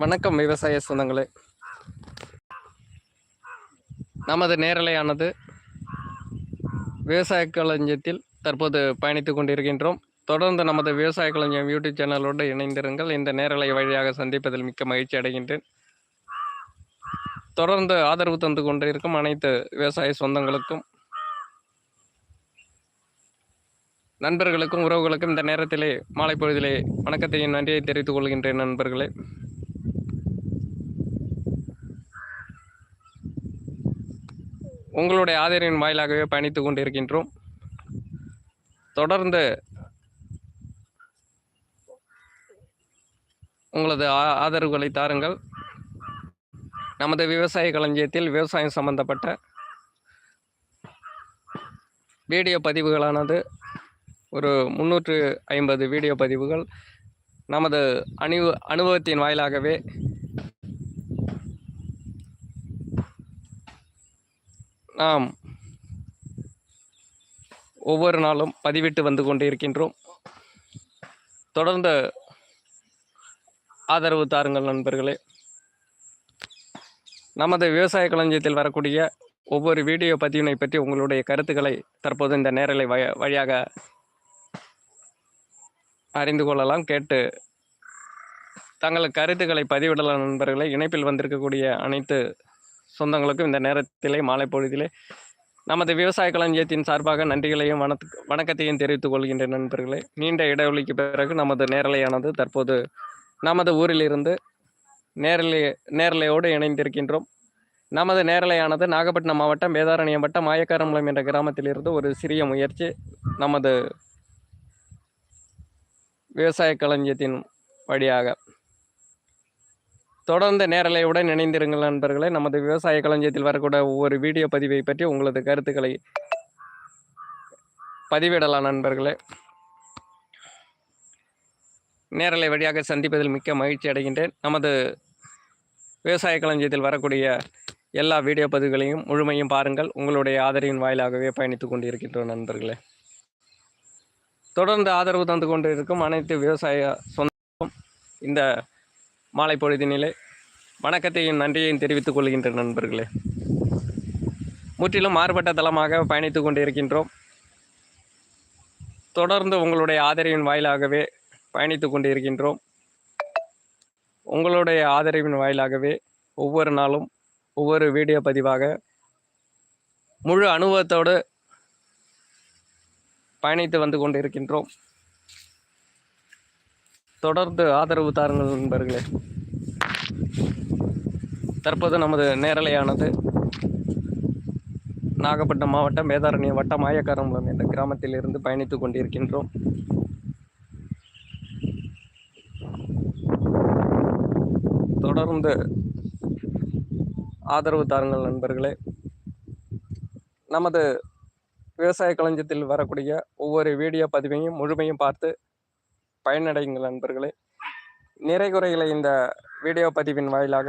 வணக்கம் விவசாய சொந்தங்களே. நமது நேரலையானது விவசாய களஞ்சியத்தில் தற்போது பயணித்துக் கொண்டிருக்கின்றோம். தொடர்ந்து நமது விவசாய களஞ்சியம் யூடியூப் சேனலோடு இணைந்திருங்கள். இந்த நேரலை வழியாக சந்திப்பதில் மிக்க மகிழ்ச்சி அடைகின்றேன். தொடர்ந்து ஆதரவு தந்து கொண்டிருக்கும் அனைத்து விவசாய சொந்தங்களுக்கும் நண்பர்களுக்கும் உறவுகளுக்கும் இந்த நேரத்திலே மாலை பொழுதிலே வணக்கத்தையும் நன்றியை தெரிவித்துக் கொள்கின்றேன் நண்பர்களே. உங்களுடைய ஆதரவின் வாயிலாகவே பயணித்து கொண்டிருக்கின்றோம். தொடர்ந்து உங்களது ஆ- ஆதரவுகளை தாருங்கள். நமது விவசாய களஞ்சியத்தில் விவசாயம் சம்பந்தப்பட்ட வீடியோ பதிவுகளானது ஒரு முந்நூற்று ஐம்பது வீடியோ பதிவுகள் நமது அனுபவ அனுபவத்தின் வாயிலாகவே நாம் ஒவ்வொரு நாளும் பதிவிட்டு வந்து கொண்டிருக்கின்றோம். தொடர்ந்து ஆதரவு தாருங்கள் நண்பர்களே. நமது விவசாய களஞ்சியத்தில் வரக்கூடிய ஒவ்வொரு வீடியோ பதிவினை பற்றி உங்களுடைய கருத்துக்களை தற்போது இந்த நேரலை வய வழியாக அறிந்து கொள்ளலாம் கேட்டு தங்கள் கருத்துக்களை பதிவிடலாம் நண்பர்களே. இணைப்பில் வந்திருக்கக்கூடிய அனைத்து சொந்தங்களுக்கும் இந்த நேரத்திலே மாலை பொழுதிலே நமது விவசாய களஞ்சியத்தின் சார்பாக நன்றிகளையும் வணக் வணக்கத்தையும் தெரிவித்துக் கொள்கின்ற நண்பர்களே. நீண்ட இடைவெளிக்கு பிறகு நமது நேரலையானது தற்போது நமது ஊரிலிருந்து நேரலை நேரலையோடு இணைந்திருக்கின்றோம். நமது நேரலையானது நாகப்பட்டினம் மாவட்டம் வேதாரண்யம் வட்டம் மாயக்காரம்லம் என்ற கிராமத்திலிருந்து ஒரு சிறிய முயற்சி நமது விவசாய களஞ்சியத்தின் வழியாக தொடர்ந்து நேரலையுடன் இணைந்திருங்கள் நண்பர்களே. நமது விவசாய களஞ்சியத்தில் வரக்கூடிய ஒவ்வொரு வீடியோ பதிவை பற்றி உங்களது கருத்துக்களை பதிவிடலாம் நண்பர்களே. நேரலை வழியாக சந்திப்பதில் மிக்க மகிழ்ச்சி அடைகின்றேன். நமது விவசாய களஞ்சியத்தில் வரக்கூடிய எல்லா வீடியோ பதிவுகளையும் முழுமையும் பாருங்கள். உங்களுடைய ஆதரவின் வாயிலாகவே பயணித்து கொண்டிருக்கின்றோம் நண்பர்களே. தொடர்ந்து ஆதரவு தந்து கொண்டிருக்கும் அனைத்து விவசாய சொந்தம் இந்த மாலை பொழுதினிலே வணக்கத்தையும் நன்றியையும் தெரிவித்துக் கொள்கின்ற நண்பர்களே. முற்றிலும் மாறுபட்ட தளமாக பயணித்துக் கொண்டிருக்கின்றோம். தொடர்ந்து உங்களுடைய ஆதரவின் வாயிலாகவே பயணித்து கொண்டிருக்கின்றோம். உங்களுடைய ஆதரவின் வாயிலாகவே ஒவ்வொரு நாளும் ஒவ்வொரு வீடியோ பதிவாக முழு அனுபவத்தோடு பயணித்து வந்து கொண்டிருக்கின்றோம். தொடர்ந்து ஆதரவு தாருங்கள் நண்பர்களே. தற்போது நமது நேரலையானது நாகப்பட்டினம் மாவட்டம் வேதாரண்யம் வட்டம் ஆயக்காரம்பலம் என்ற கிராமத்தில் இருந்து பயணித்துக் கொண்டிருக்கின்றோம். தொடர்ந்து ஆதரவு தாருங்கள் நண்பர்களே. நமது விவசாய களஞ்சியத்தில் வரக்கூடிய ஒவ்வொரு வீடியோ பதிவையும் முழுமையும் பார்த்து பயனடைங்கள் நண்பர்களே. நிறை குறைகளை இந்த வீடியோ பதிவின் வாயிலாக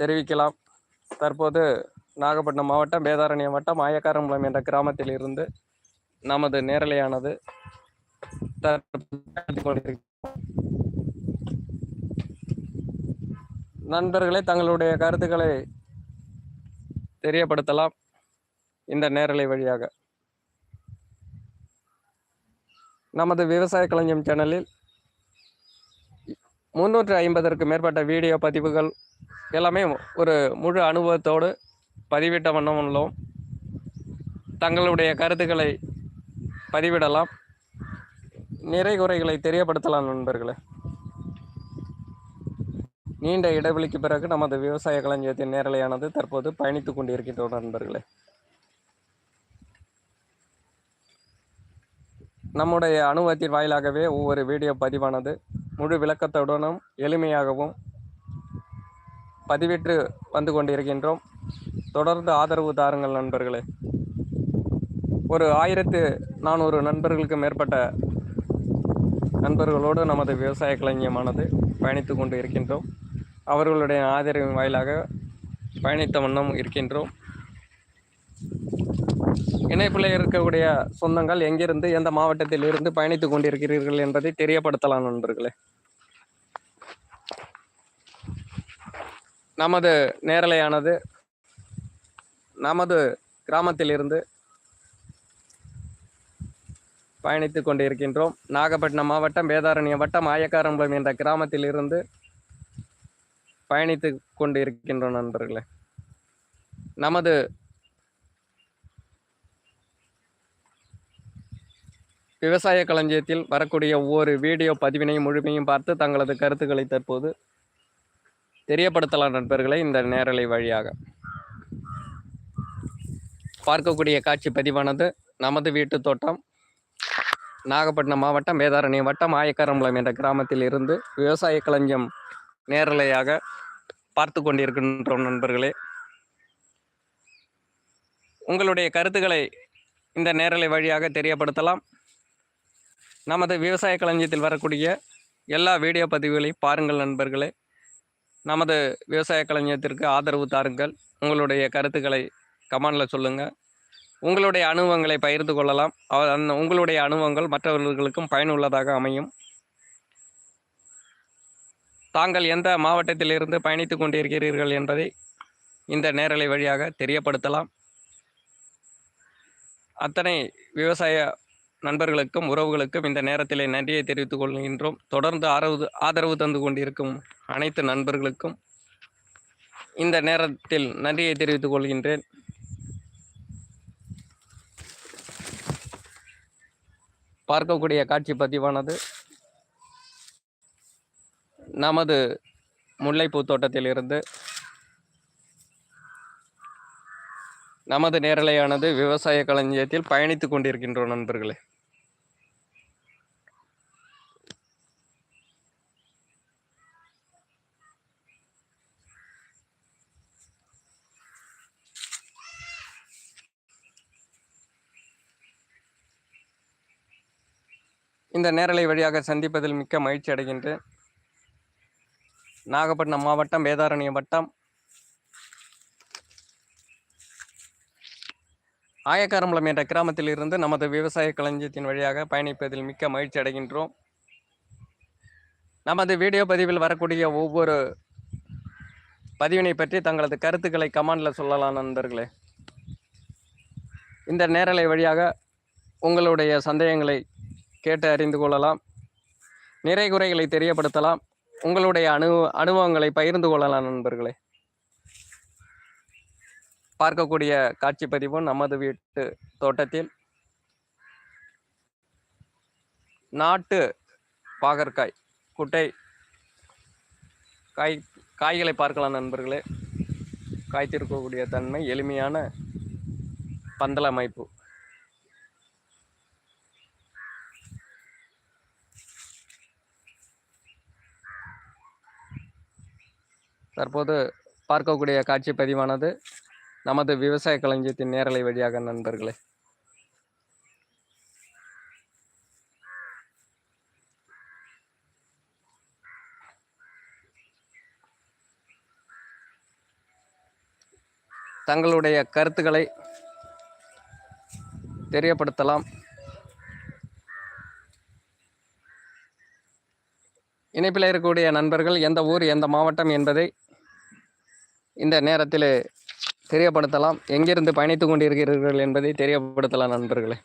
தெரிவிக்கலாம். தற்போது நாகப்பட்டினம் மாவட்டம் வேதாரண்யம் வட்டம் ஆயக்காரம்பலம் என்ற கிராமத்தில் இருந்து நமது நேரலையானது நண்பர்களே தங்களுடைய கருத்துக்களை தெரியப்படுத்தலாம் இந்த நேரலை வழியாக. நமது விவசாய கலைஞம் சேனலில் முந்நூற்று ஐம்பதற்கு மேற்பட்ட வீடியோ பதிவுகள் எல்லாமே ஒரு முழு அனுபவத்தோடு பதிவிட்ட வண்ணம் உள்ளோம். தங்களுடைய கருத்துக்களை பதிவிடலாம். நிறை குறைகளை தெரியப்படுத்தலாம் நண்பர்களே. நீண்ட இடைவெளிக்கு பிறகு நமது விவசாய களஞ்சியத்தின் நேரலையானது தற்போது பயணித்துக் கொண்டிருக்கின்றோம் நண்பர்களே. நம்முடைய அனுபவத்தின் வாயிலாகவே ஒவ்வொரு வீடியோ பதிவானது. முழு விளக்கத்துடனும் எளிமையாகவும் பதிவிட்டு வந்து கொண்டிருக்கின்றோம். தொடர்ந்து ஆதரவு தாருங்கள் நண்பர்களே. ஒரு ஆயிரத்து நானூறு நண்பர்களுக்கு மேற்பட்ட நண்பர்களோடு நமது விவசாய கலைஞமானது பயணித்து கொண்டு இருக்கின்றோம் அவர்களுடைய ஆதரவின் வாயிலாக பயணித்த வண்ணம் இருக்கின்றோம். இணைப்பில் இருக்கக்கூடிய சொந்தங்கள் எங்கிருந்து எந்த மாவட்டத்தில் இருந்து பயணித்துக் கொண்டிருக்கிறீர்கள் என்பதை தெரியப்படுத்தலாம் நண்பர்களே. நமது நேரலையானது நமது கிராமத்திலிருந்து பயணித்துக் கொண்டிருக்கின்றோம். நாகப்பட்டினம் மாவட்டம் வேதாரண்யம் வட்டம் ஆயக்காரம்பலம் என்ற கிராமத்தில் இருந்து பயணித்து கொண்டிருக்கின்றோம் நண்பர்களே. நமது விவசாய களஞ்சியத்தில் வரக்கூடிய ஒவ்வொரு வீடியோ பதிவினையும் முழுமையும் பார்த்து தங்களது கருத்துக்களை தற்போது தெரியப்படுத்தலாம் நண்பர்களை இந்த நேரலை வழியாக. பார்க்கக்கூடிய காட்சி பதிவானது நமது வீட்டு தோட்டம் நாகப்பட்டினம் மாவட்டம் வேதாரணி வட்டம் ஆயக்கரம்பலம் என்ற கிராமத்தில் இருந்து விவசாய களஞ்சியம் நேரலையாக பார்த்து கொண்டிருக்கின்றோம் நண்பர்களே. உங்களுடைய கருத்துக்களை இந்த நேரலை வழியாக தெரியப்படுத்தலாம். நமது விவசாய களஞ்சியத்தில் வரக்கூடிய எல்லா வீடியோ பதிவுகளையும் பாருங்கள் நண்பர்களே. நமது விவசாய களஞ்சியத்திற்கு ஆதரவு தாருங்கள். உங்களுடைய கருத்துக்களை கமெண்டில் சொல்லுங்கள் உங்களுடைய அனுபவங்களை பகிர்ந்து கொள்ளலாம். அவ- அந்த உங்களுடைய அனுபவங்கள் மற்றவர்களுக்கும் பயனுள்ளதாக அமையும். தாங்கள் எந்த மாவட்டத்திலிருந்து பயணித்துக் கொண்டிருக்கிறீர்கள் என்பதை இந்த நேரலை வழியாக தெரியப்படுத்தலாம். அத்தனை விவசாய நண்பர்களுக்கும் உறவுகளுக்கும் இந்த நேரத்திலே நன்றியை தெரிவித்துக் கொள்கின்றோம். தொடர்ந்து ஆதரவு ஆதரவு தந்து கொண்டிருக்கும் அனைத்து நண்பர்களுக்கும் இந்த நேரத்தில் நன்றியை தெரிவித்துக் கொள்கின்றேன். பார்க்கக்கூடிய காட்சி பதிவானது நமது முல்லைப்பூ தோட்டத்திலிருந்து நமது நேரலையானது விவசாய களஞ்சியத்தில் பயணித்துக் கொண்டிருக்கின்றோம் நண்பர்களே. இந்த நேரலை வழியாக சந்திப்பதில் மிக்க மகிழ்ச்சி அடைகின்றேன். நாகப்பட்டினம் மாவட்டம் வேதாரண்யம் வட்டம். ஆயக்காரம்பலம் என்ற கிராமத்தில் இருந்து நமது விவசாய களஞ்சியத்தின் வழியாக பயணிப்பதில் மிக்க மகிழ்ச்சி அடைகின்றோம். நமது வீடியோ பதிவில் வரக்கூடிய ஒவ்வொரு பதிவினை பற்றி தங்களது கருத்துக்களை கமெண்டில் சொல்லலாம் நண்பர்களே. இந்த நேரலை வழியாக உங்களுடைய சந்தேகங்களை கேட்டு அறிந்து கொள்ளலாம். நிறை குறைகளை தெரியப்படுத்தலாம். உங்களுடைய அனு அனுபவங்களை பகிர்ந்து கொள்ளலாம் நண்பர்களே. பார்க்கக்கூடிய காட்சி பதிவும் நமது வீட்டு தோட்டத்தில் நாட்டு பாகற்காய் குட்டை காய் காய்களை பார்க்கலாம் நண்பர்களே. காய்த்திருக்கக்கூடிய தன்மை எளிமையான பந்தல் அமைப்பு. தற்போது பார்க்கக்கூடிய காட்சி பதிவானது நமது விவசாய களஞ்சியத்தின் நேரலை வழியாக நண்பர்களே. தங்களுடைய கருத்துக்களை தெரியப்படுத்தலாம். இணைப்பில் இருக்கக்கூடிய நண்பர்கள் எந்த ஊர் எந்த மாவட்டம் என்பதை இந்த நேரத்தில் தெரியப்படுத்தலாம். எங்கிருந்து பயணித்துக் கொண்டிருக்கிறீர்கள் என்பதை தெரியப்படுத்தலாம் நண்பர்களே.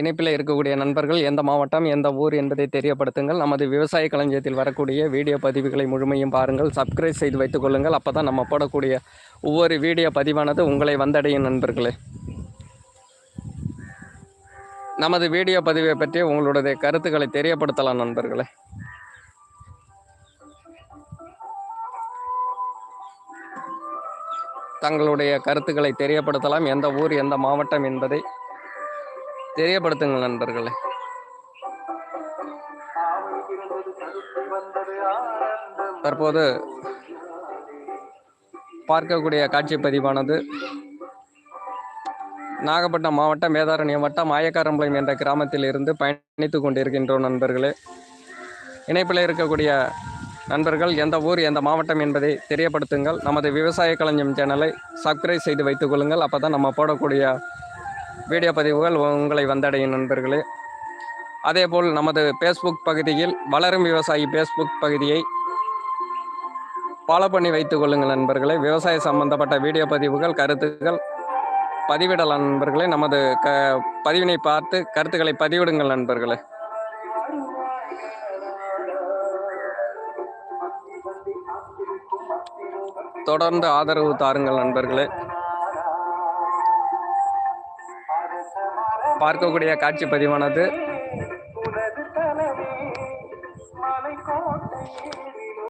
இணைப்பில் இருக்கக்கூடிய நண்பர்கள் எந்த மாவட்டம் எந்த ஊர் என்பதை தெரியப்படுத்துங்கள். நமது விவசாய களஞ்சியத்தில் வரக்கூடிய வீடியோ பதிவுகளை முழுமையும் பாருங்கள். சப்ஸ்கிரைப் செய்து வைத்துக் கொள்ளுங்கள். அப்போ தான் நம்ம போடக்கூடிய ஒவ்வொரு வீடியோ பதிவானது உங்களை வந்தடையும் நண்பர்களே. நமது வீடியோ பதிவை பற்றி உங்களுடைய கருத்துக்களை தெரியப்படுத்தலாம் நண்பர்களே. தங்களுடைய கருத்துக்களை தெரியப்படுத்தலாம். எந்த ஊர் எந்த மாவட்டம் என்பதை தெரியப்படுத்துங்கள் நண்பர்களே. தற்போது பார்க்கக்கூடிய காட்சி பதிவானது நாகப்பட்டினம் மாவட்டம் வேதாரண்யம் வட்டம் ஆயக்காரம்பாளையம் என்ற கிராமத்தில் இருந்து பயணித்து கொண்டிருக்கின்றோம் நண்பர்களே. இணைப்பில் இருக்கக்கூடிய நண்பர்கள் எந்த ஊர் எந்த மாவட்டம் என்பதை தெரியப்படுத்துங்கள். நமது விவசாய களஞ்சியம் சேனலை சப்ஸ்கிரைப் செய்து வைத்துக் கொள்ளுங்கள். அப்போ தான் நம்ம போடக்கூடிய வீடியோ பதிவுகள் உங்களை வந்தடையும் நண்பர்களே. அதேபோல் நமது ஃபேஸ்புக் பகுதியில் வளரும் விவசாயி ஃபேஸ்புக் பகுதியை ஃபாலோ பண்ணி வைத்துக் கொள்ளுங்கள் நண்பர்களே. விவசாய சம்பந்தப்பட்ட வீடியோ பதிவுகள் கருத்துக்கள் பதிவிடலாம் நண்பர்களே. நமது க பதிவினை பார்த்து கருத்துக்களை பதிவிடுங்கள் நண்பர்களே. தொடர்ந்து ஆதரவு தாருங்கள் நண்பர்களே. பார்க்கக்கூடிய காட்சி பதிவானது.